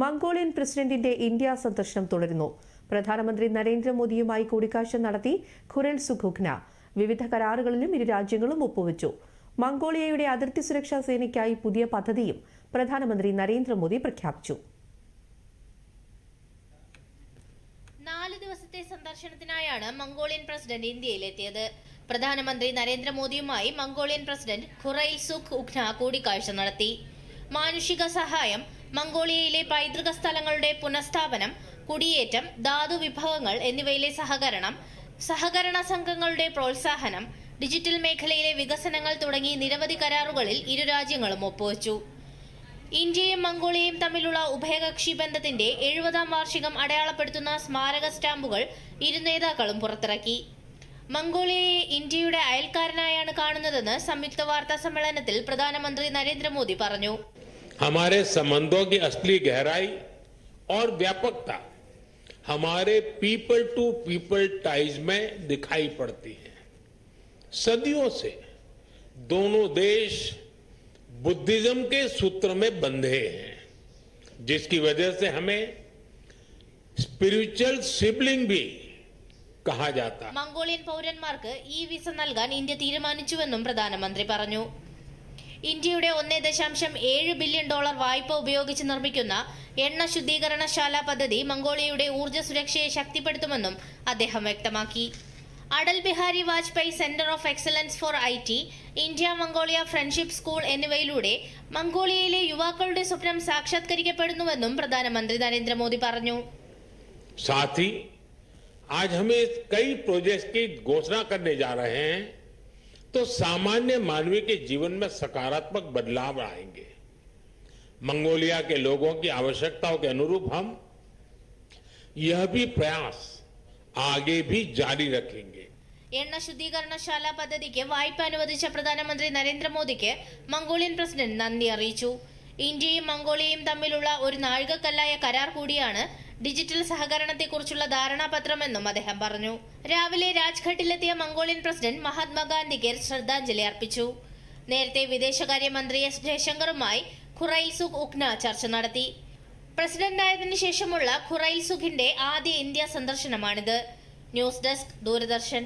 Mongolian പ്രസിഡന്റിന്റെ India സന്ദർശനം തുടരുന്നു. പ്രധാനമന്ത്രി നരേന്ദ്രമോദിയുമായി കൂടിക്കാഴ്ച നടത്തി ഖുരൽ സുഖുഖ്ന വിവിധ കരാറുകളിലും ഇരു രാജ്യങ്ങളും ഒപ്പുവച്ചു. മംഗോളിയയുടെ അതിർത്തി സുരക്ഷാ സേനയ്ക്കായി പുതിയ പദ്ധതിയും പ്രധാനമന്ത്രി നരേന്ദ്രമോദി പ്രഖ്യാപിച്ചു. നാല് ദിവസത്തെ സന്ദർശനത്തിനായാണ് മംഗോളിയൻ പ്രസിഡന്റ് ഇന്ത്യയിലെത്തിയത്. പ്രധാനമന്ത്രി നരേന്ദ്രമോദിയുമായി Mongolian president Khurelsukh Ukhnaa കൂടിക്കാഴ്ച നടത്തി. മാനുഷിക സഹായം മംഗോളിയയിലെ പൈതൃക സ്ഥലങ്ങളുടെ പുനഃസ്ഥാപനം കുടിയേറ്റം ധാതു വിഭവങ്ങൾ എന്നിവയിലെ സഹകരണം സഹകരണ സംഘങ്ങളുടെ പ്രോത്സാഹനം ഡിജിറ്റൽ മേഖലയിലെ വികസനങ്ങൾ തുടങ്ങി നിരവധി കരാറുകളിൽ ഇരു രാജ്യങ്ങളും ഒപ്പുവച്ചു. ഇന്ത്യയും മംഗോളിയയും തമ്മിലുള്ള ഉഭയകക്ഷി ബന്ധത്തിന്റെ എഴുപതാം വാർഷികം അടയാളപ്പെടുത്തുന്ന സ്മാരക സ്റ്റാമ്പുകൾ ഇരു നേതാക്കളും പുറത്തിറക്കി. മംഗോളിയയെ ഇന്ത്യയുടെ അയൽക്കാരനായാണ് കാണുന്നതെന്ന് സംയുക്ത വാർത്താ സമ്മേളനത്തിൽ പ്രധാനമന്ത്രി നരേന്ദ്രമോദി പറഞ്ഞു. हमारे संबंधों की असली गहराई और व्यापकता हमारे पीपल टू पीपल टाइज में दिखाई पड़ती है सदियों से दोनों देश बुद्धिज्म के सूत्र में बंधे हैं जिसकी वजह से हमें स्पिरिचुअल सिबलिंग भी कहा जाता है മംഗോളിയൻ പൗരന്മാർക്ക് ഈ വിസ നൽകാൻ ഇന്ത്യ തീരുമാനിച്ചുവെന്നും പ്രധാനമന്ത്രി പറഞ്ഞു ഇന്ത്യയുടെ ഒന്നേ ദശാംശം ഏഴ് ബില്യൺ ഡോളർ വായ്പ ഉപയോഗിച്ച് നിർമ്മിക്കുന്ന എണ്ണ ശുദ്ധീകരണശാല പദ്ധതി മംഗോളിയയുടെ ഊർജ്ജ സുരക്ഷയെ ശക്തിപ്പെടുത്തുമെന്നും അദ്ദേഹം വ്യക്തമാക്കി Atal Bihari Vajpayee centre of excellence for I T India Mongolia friendship school എന്നിവയിലൂടെ മംഗോളിയയിലെ യുവാക്കളുടെ സ്വപ്നം സാക്ഷാത്കരിക്കപ്പെടുന്നുവെന്നും പ്രധാനമന്ത്രി നരേന്ദ്രമോദി പറഞ്ഞു साथ ही आज हमें कई प्रोजेक्ट्स की घोषणा करने जा रहे हैं तो सामान्य मानवीय के जीवन में सकारात्मक बदलाव आएंगे मंगोलिया के लोगों की आवश्यकताओं के अनुरूप हम यह भी प्रयास आगे भी जारी रखेंगे എണ്ണ ശുദ്ധീകരണശാല പദ്ധതിക്ക് വായ്പ അനുവദിച്ച പ്രധാനമന്ത്രി നരേന്ദ്രമോദിക്ക് മംഗോളിയൻ പ്രസിഡന്റ് നന്ദി അറിയിച്ചു ഇന്ത്യയും മംഗോളിയയും തമ്മിലുള്ള ഒരു നാഴികക്കല്ലായ കരാർ കൂടിയാണ് ഡിജിറ്റൽ സഹകരണത്തെക്കുറിച്ചുള്ള ധാരണാപത്രമെന്നും അദ്ദേഹം പറഞ്ഞു. രാവിലെ രാജ്ഘട്ടിലെത്തിയ മംഗോളിയൻ പ്രസിഡന്റ് മഹാത്മാഗാന്ധിക്ക് ശ്രദ്ധാഞ്ജലി അർപ്പിച്ചു. നേരത്തെ വിദേശകാര്യമന്ത്രി എസ് ജയശങ്കറുമായി ഖുറൈൽ ഉക്ന ചർച്ച നടത്തി. പ്രസിഡന്റായതിനു ശേഷമുള്ള ഖുറൈൽ സുഖിന്റെ ആദ്യ ഇന്ത്യ സന്ദർശനമാണിത്. News desk Doordarshan.